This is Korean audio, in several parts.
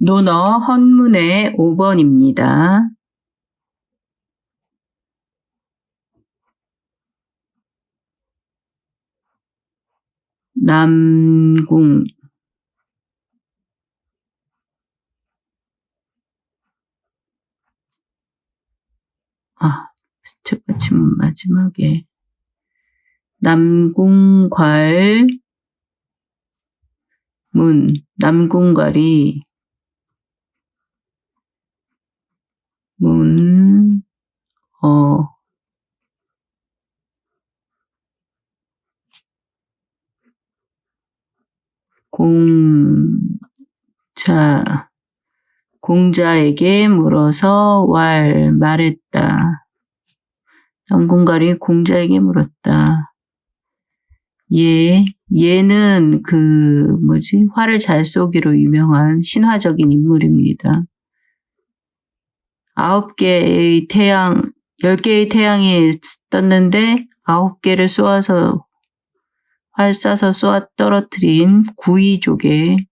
논어 헌문의 5번입니다. 남궁. 아, 책 받침 마지막에. 남궁괄. 문 남궁괄이 문, 어, 공자, 공자에게 물어서 왈 말했다. 남궁갈이 공자에게 물었다. 얘, 얘는 그, 뭐지, 화를 잘 쏘기로 유명한 신화적인 인물입니다. 아홉 개의 태양, 열 개의 태양이 떴는데 아홉 개를 쏘아서 활 쏴서 쏘아 떨어뜨린 구이족의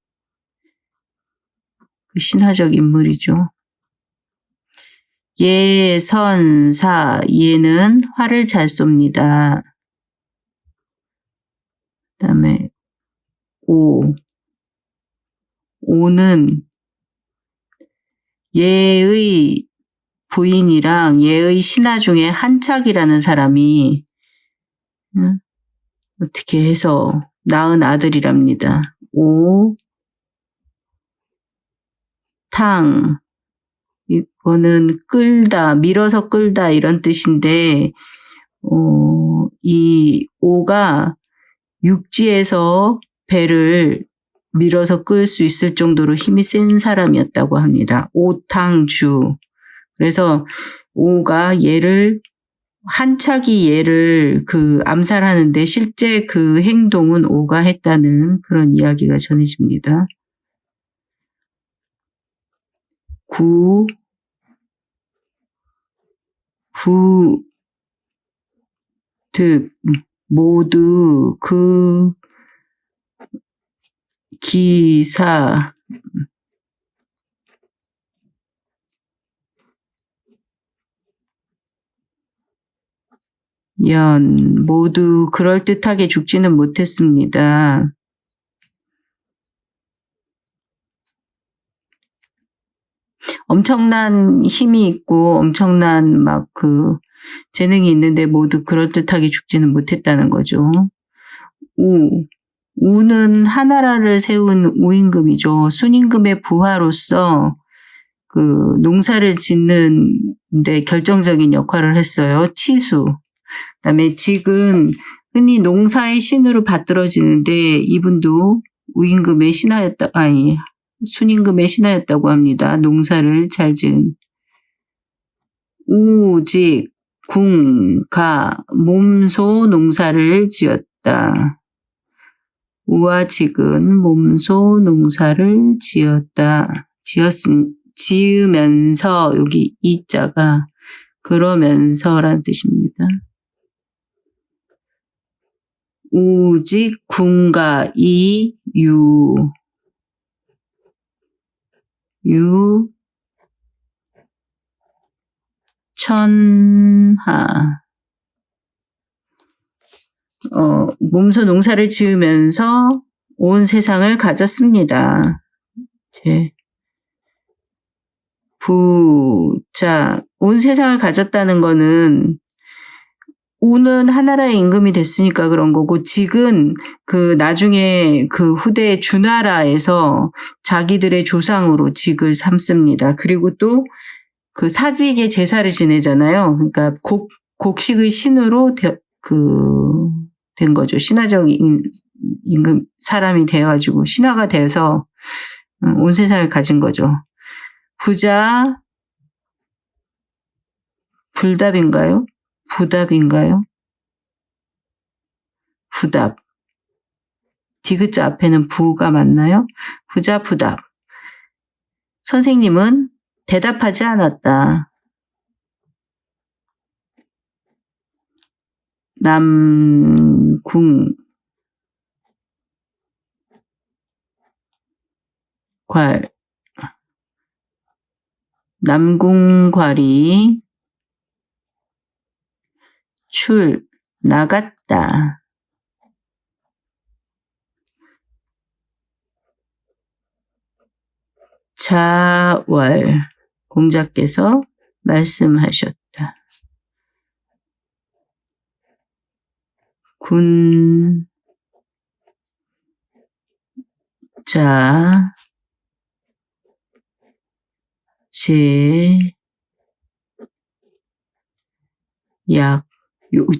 그 신화적 인물이죠. 예, 선, 사, 얘는 활을 잘 쏩니다. 그 다음에 오, 오는 예의 부인이랑 예의 신하 중에 한착이라는 사람이 응? 어떻게 해서 낳은 아들이랍니다. 오, 탕, 이거는 끌다, 밀어서 끌다 이런 뜻인데, 어, 이 오가 육지에서 배를 밀어서 끌 수 있을 정도로 힘이 센 사람이었다고 합니다. 오탕주. 그래서 오가 얘를 한착이 얘를 그 암살하는데 실제 그 행동은 오가 했다는 그런 이야기가 전해집니다. 구, 부, 득, 모두 그 기사, 연 모두 그럴듯하게 죽지는 못했습니다. 엄청난 힘이 있고 엄청난 막 그 재능이 있는데 모두 그럴듯하게 죽지는 못했다는 거죠. 우. 우는 하나라를 세운 우임금이죠. 순임금의 부하로서 그 농사를 짓는 데 결정적인 역할을 했어요. 치수. 그다음에 직은 흔히 농사의 신으로 받들어지는데 이분도 우임금의 신하였다 아니 순임금의 신하였다고 합니다. 농사를 잘 지은 우직 궁가 몸소 농사를 지었다. 우와 직은 몸소 농사를 지었다. 지었음 지으면서 여기 이 자가 그러면서란 뜻입니다. 우직 군가 이유. 유. 천하. 어, 몸소 농사를 지으면서 온 세상을 가졌습니다. 제. 부자 온 세상을 가졌다는 거는 우는 하나라의 임금이 됐으니까 그런 거고 직은 그 나중에 그 후대 주나라에서 자기들의 조상으로 직을 삼습니다. 그리고 또 그 사직의 제사를 지내잖아요. 그러니까 곡 곡식의 신으로 되, 그된 거죠. 신화적 임금 사람이 돼가지고 신화가 돼서 온 세상을 가진 거죠. 부자 불답인가요? 부답인가요? 부답. 디귿자 앞에는 부가 맞나요? 부자 부답. 선생님은 대답하지 않았다. 남궁 괄 남궁 괄이 출 나갔다. 자월 공자께서 말씀하셨다. 군, 자, 제, 약, 요-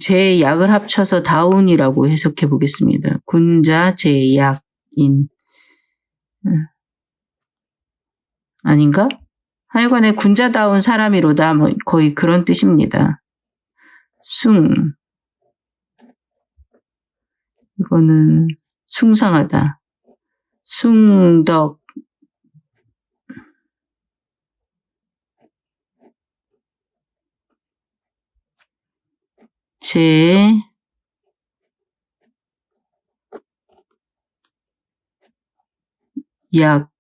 제 약을 합쳐서 다운이라고 해석해 보겠습니다. 군자, 제, 약, 인. 음. 아닌가? 하여간에 군자다운 사람이로다. 뭐 거의 그런 뜻입니다. 숭. 이거는 숭상하다. 숭덕. 제 약,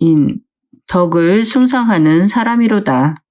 인, 덕을 숭상하는 사람이로다.